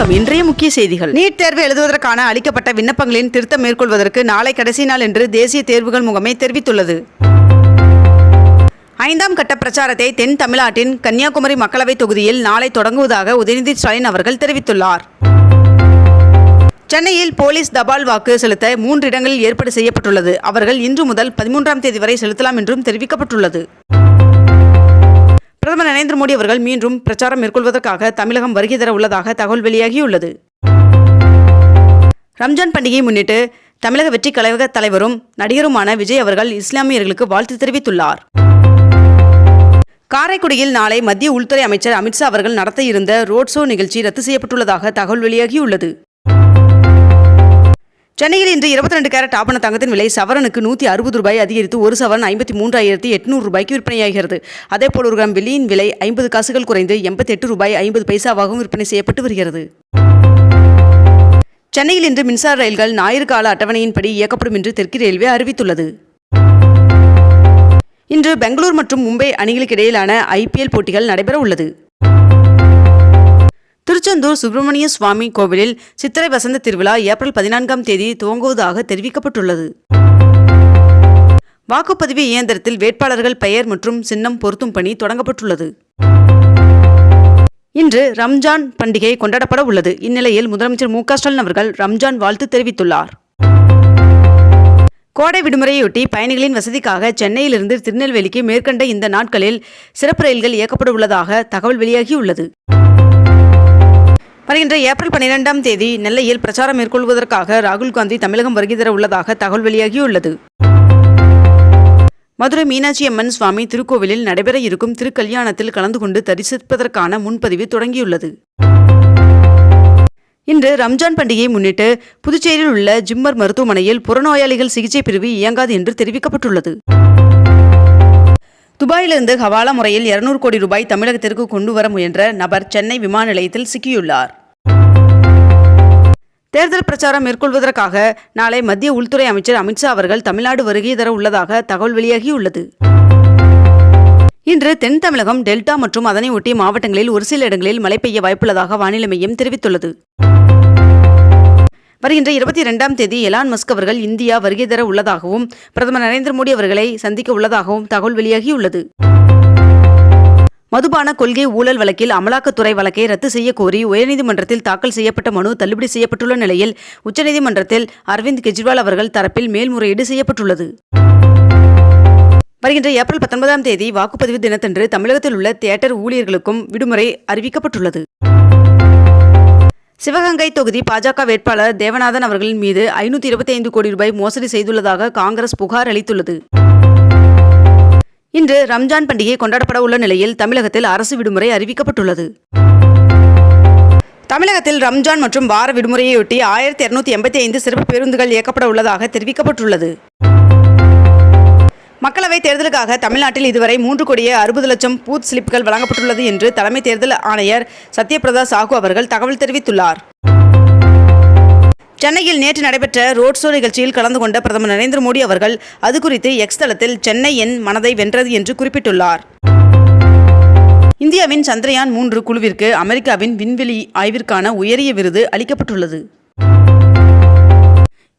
வணக்கம். இன்றைய முக்கிய செய்திகள். நீட் தேர்வு எழுதுவதற்கான அளிக்கப்பட்ட விண்ணப்பங்களின் திருத்தம் மேற்கொள்வதற்கு நாளை கடைசி நாள் என்று தேசிய தேர்வுகள் முகமை தெரிவித்துள்ளது. ஐந்தாம் கட்ட பிரச்சாரத்தை தென் தமிழ்நாட்டின் கன்னியாகுமரி மக்களவைத் தொகுதியில் நாளை தொடங்குவதாக உதயநிதி ஸ்டாலின் அவர்கள் தெரிவித்துள்ளார். சென்னையில் போலீஸ் தபால் வாக்கு செலுத்த மூன்று இடங்களில் ஏற்பாடு செய்யப்பட்டுள்ளது. அவர்கள் இன்று முதல் பதிமூன்றாம் தேதி வரை செலுத்தலாம் என்றும் தெரிவிக்கப்பட்டுள்ளது. நரேந்திர மோடி அவர்கள் மீண்டும் பிரச்சாரம் மேற்கொள்வதற்காக தமிழகம் வருகை தர உள்ளதாக தகவல் வெளியாகியுள்ளது. ரம்ஜான் பண்டிகையை முன்னிட்டு தமிழக வெற்றி கழக தலைவரும் நடிகருமான விஜய் அவர்கள் இஸ்லாமியர்களுக்கு வாழ்த்து தெரிவித்துள்ளார். காரைக்குடியில் நாளை மத்திய உள்துறை அமைச்சர் அமித்ஷா அவர்கள் நடத்த இருந்த ரோட் ஷோ நிகழ்ச்சி ரத்து செய்யப்பட்டுள்ளதாக தகவல் வெளியாகியுள்ளது. சென்னையில் இன்று இருபத்தி ரெண்டு கேரட் ஆபண தங்கத்தின் விலை சவரனுக்கு நூற்றி அறுபது ரூபாய் அதிகரித்து ஒரு சவரன் ஐம்பத்தி மூன்றாயிரத்தி எட்நூறு ரூபாய்க்கு விற்பனையாகிறது. அதேபோல் ஒரு கிராம் வெள்ளியின் விலை ஐம்பது காசுகள் குறைந்து எண்பத்தி எட்டு ரூபாய் ஐம்பது பைசாவாகவும் விற்பனை செய்யப்பட்டு வருகிறது. சென்னையில் இன்று மின்சார ரயில்கள் ஞாயிறு கால அட்டவணையின்படி இயக்கப்படும் என்று தெற்கு ரயில்வே அறிவித்துள்ளது. இன்று பெங்களூர் மற்றும் மும்பை அணிகளுக்கு இடையிலான ஐபிஎல் போட்டிகள் நடைபெற உள்ளது. திருச்செந்தூர் சுப்பிரமணிய சுவாமி கோவிலில் சித்திரை வசந்த திருவிழா ஏப்ரல் பதினான்காம் தேதி துவங்குவதாக தெரிவிக்கப்பட்டுள்ளது. வாக்குப்பதிவு இயந்திரத்தில் வேட்பாளர்கள் பெயர் மற்றும் சின்னம் பொருத்தும் பணி தொடங்கப்பட்டுள்ளது. இன்று ரம்ஜான் பண்டிகை கொண்டாடப்பட உள்ளது. இந்நிலையில் முதலமைச்சர் மு ஸ்டாலின் அவர்கள் ரம்ஜான் வாழ்த்து தெரிவித்துள்ளார். கோடை விடுமுறையொட்டி பயணிகளின் வசதிக்காக சென்னையிலிருந்து திருநெல்வேலிக்கு மேற்கண்ட இந்த நாட்களில் சிறப்பு ரயில்கள் இயக்கப்பட உள்ளதாக தகவல் வெளியாகியுள்ளது. வருகின்ற ஏப்ரல் பன்னிரெண்டாம் தேதி நெல்லையில் பிரச்சாரம் மேற்கொள்வதற்காக ராகுல் காந்தி தமிழகம் வருகை தர உள்ளதாக தகவல் வெளியாகியுள்ளது. மதுரை மீனாட்சி அம்மன் சுவாமி திருக்கோவிலில் நடைபெற இருக்கும் திருக்கல்யாணத்தில் கலந்து கொண்டு தரிசிப்பதற்கான முன்பதிவு தொடங்கியுள்ளது. இன்று ரம்ஜான் பண்டிகையை முன்னிட்டு புதுச்சேரியில் உள்ள ஜிம்மர் மருத்துவமனையில் புறநோயாளிகள் சிகிச்சை பிரிவு இயங்காது என்று தெரிவிக்கப்பட்டுள்ளது. துபாயிலிருந்து ஹவாலா முறையில் இருநூறு கோடி ரூபாய் தமிழகத்திற்கு கொண்டு வர முயன்ற நபர் சென்னை விமான நிலையத்தில் சிக்கியுள்ளார். தேர்தல் பிரச்சாரம் மேற்கொள்வதற்காக நாளை மத்திய உள்துறை அமைச்சர் அமித்ஷா அவர்கள் தமிழ்நாடு வருகை தர உள்ளதாக தகவல் வெளியாகியுள்ளது. இன்று தென் தமிழகம் டெல்டா மற்றும் அதனை ஒட்டிய மாவட்டங்களில் ஒரு சில இடங்களில் மழை பெய்ய வாய்ப்புள்ளதாக வானிலை மையம் தெரிவித்துள்ளது. வருகின்ற இருபத்தி இரண்டாம் தேதி எலான் மஸ்க் அவர்கள் இந்தியா வருகை தர உள்ளதாகவும் பிரதமர் நரேந்திர மோடி அவர்களை சந்திக்க உள்ளதாகவும் தகவல் வெளியாகியுள்ளது. மதுபான கொள்கை ஊழல் வழக்கில் அமலாக்கத்துறை வழக்கை ரத்து செய்ய கோரி உயர்நீதிமன்றத்தில் தாக்கல் செய்யப்பட்ட மனு தள்ளுபடி செய்யப்பட்டுள்ள நிலையில் உச்சநீதிமன்றத்தில் அரவிந்த் கெஜ்ரிவால் அவர்கள் தரப்பில் மேல்முறையீடு செய்யப்பட்டுள்ளது. வருகின்ற ஏப்ரல் பத்தொன்பதாம் தேதி வாக்குப்பதிவு தினத்தன்று தமிழகத்தில் உள்ள தியேட்டர் ஊழியர்களுக்கும் விடுமுறை அறிவிக்கப்பட்டுள்ளது. சிவகங்கை தொகுதி பாஜக வேட்பாளர் தேவநாதன் அவர்களின் மீது ஐநூற்றி இருபத்தி ஐந்து கோடி ரூபாய் மோசடி செய்துள்ளதாக காங்கிரஸ் புகார் அளித்துள்ளது. இன்று ரம்ஜான் பண்டிகை கொண்டாடப்பட உள்ள நிலையில் தமிழகத்தில் அரசு விடுமுறை அறிவிக்கப்பட்டுள்ளது. தமிழகத்தில் ரம்ஜான் மற்றும் வார விடுமுறையொட்டி ஆயிரத்தி இருநூத்தி எண்பத்தி ஐந்து சிறப்பு பேருந்துகள் இயக்கப்பட உள்ளதாக தெரிவிக்கப்பட்டுள்ளது. மக்களவைத் தேர்தலுக்காக தமிழ்நாட்டில் இதுவரை மூன்று கோடியே அறுபது லட்சம் பூத் ஸ்லிப்கள் வழங்கப்பட்டுள்ளது என்று தலைமை தேர்தல் ஆணையர் சத்யபிரதா சாஹூ அவர்கள் தகவல் தெரிவித்துள்ளார். சென்னையில் நேற்று நடைபெற்ற ரோட் ஷோ நிகழ்ச்சியில் கலந்து கொண்ட பிரதமர் நரேந்திர மோடி அவர்கள் அது குறித்து எக்ஸ் தளத்தில் சென்னை என் மனதை வென்றது என்று குறிப்பிட்டுள்ளார். இந்தியாவின் சந்திரயான் மூன்று குழுவிற்கு அமெரிக்காவின் விண்வெளி ஆய்விற்கான உயரிய விருது அளிக்கப்பட்டுள்ளது.